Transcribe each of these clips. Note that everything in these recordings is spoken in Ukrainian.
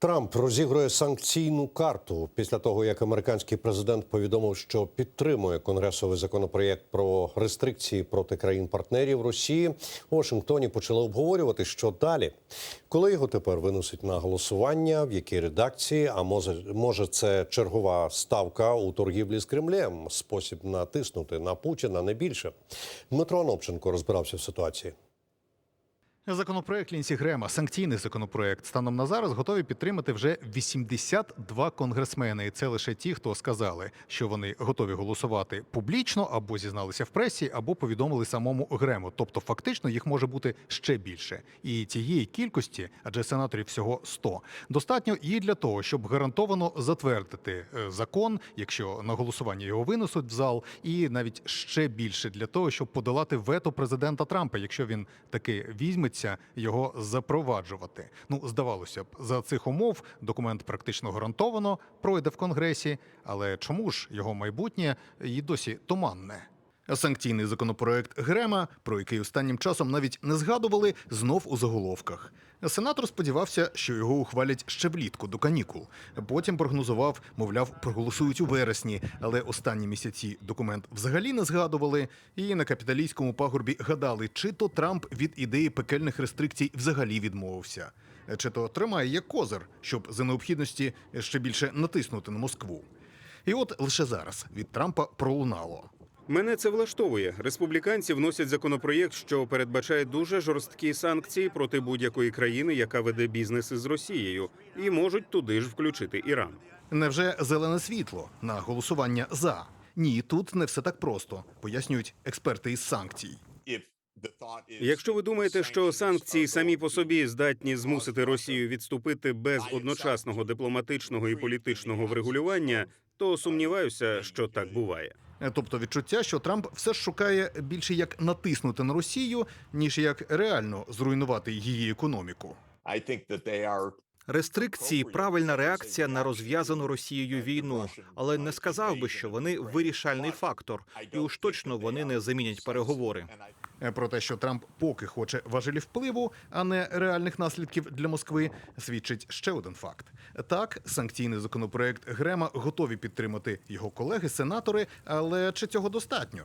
Трамп розігрує санкційну карту після того, як американський президент повідомив, що підтримує конгресовий законопроєкт про рестрикції проти країн-партнерів Росії. У Вашингтоні почали обговорювати, що далі, коли його тепер виносять на голосування, в якій редакції, а може, може це чергова ставка у торгівлі з Кремлем, спосіб натиснути на Путіна не більше. Дмитро Анопченко розбирався в ситуації. Законопроект Лінсі Грема, санкційний законопроект, станом на зараз готові підтримати вже 82 конгресмени. І це лише ті, хто сказали, що вони готові голосувати публічно або зізналися в пресі, або повідомили самому Грему. Тобто, фактично їх може бути ще більше. І цієї кількості, адже сенаторів всього 100, достатньо і для того, щоб гарантовано затвердити е, закон, якщо на голосування його винесуть в зал, і навіть ще більше для того, щоб подолати вето президента Трампа, якщо він таки візьметься його запроваджувати. Ну, здавалося б, за цих умов документ практично гарантовано пройде в конгресі, але чому ж його майбутнє і досі туманне? Санкційний законопроект Грема, про який останнім часом навіть не згадували, знов у заголовках. Сенатор сподівався, що його ухвалять ще влітку до канікул. Потім прогнозував, мовляв, проголосують у вересні, але останні місяці документ взагалі не згадували. І на капіталійському пагорбі гадали, чи то Трамп від ідеї пекельних рестрикцій взагалі відмовився, чи то тримає як козир, щоб за необхідності ще більше натиснути на Москву. І от лише зараз від Трампа пролунало. Мене це влаштовує. Республіканці вносять законопроєкт, що передбачає дуже жорсткі санкції проти будь-якої країни, яка веде бізнес із Росією, і можуть туди ж включити Іран. Невже зелене світло на голосування за? Ні, тут не все так просто, пояснюють експерти із санкцій. Якщо ви думаєте, що санкції самі по собі здатні змусити Росію відступити без одночасного дипломатичного і політичного врегулювання, то сумніваюся, що так буває. Е, Тобто відчуття, що Трамп все ж шукає більше як натиснути на Росію, ніж як реально зруйнувати її економіку. Рестрикції правильна реакція на розв'язану Росією війну, але не сказав би, що вони вирішальний фактор, і уж точно вони не замінять переговори. Е, Про те, що Трамп поки хоче важелі впливу, а не реальних наслідків для Москви, свідчить ще один факт: так, санкційний законопроект Грема готові підтримати його колеги-сенатори, але чи цього достатньо?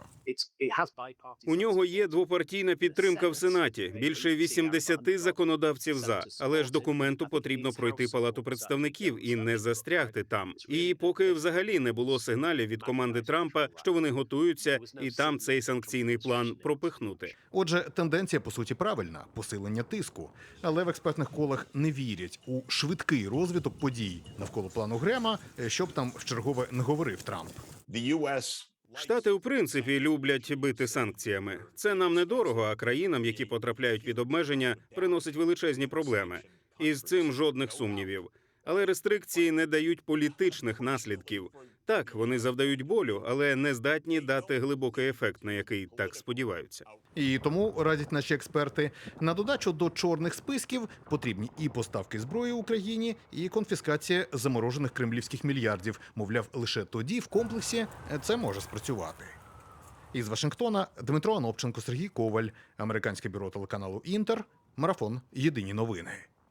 У нього є двопартійна підтримка в сенаті. Більше 80 законодавців за, але ж документу потрібно пройти палату представників і не застрягти там. І поки взагалі не було сигналів від команди Трампа, що вони готуються, і там цей санкційний план пропихнути. Отже, тенденція по суті правильна посилення тиску. Але в експертних колах не вірять у швидкий розвиток подій навколо плану Грема, е, щоб там вчергове не говорив Трамп. Штати в принципі люблять бити санкціями. Це нам недорого, а країнам, які потрапляють під обмеження, приносить величезні проблеми. І з цим жодних сумнівів. Але рестрикції не дають політичних наслідків. Так, вони завдають болю, але не здатні дати глибокий ефект, на який так сподіваються. І тому радять наші експерти на додачу до чорних списків потрібні і поставки зброї Україні, і конфіскація заморожених кремлівських мільярдів. Мовляв, лише тоді в комплексі це може спрацювати. Із Вашингтона Дмитро Анопченко, Сергій Коваль, американське бюро телеканалу Інтер, марафон Єдині новини.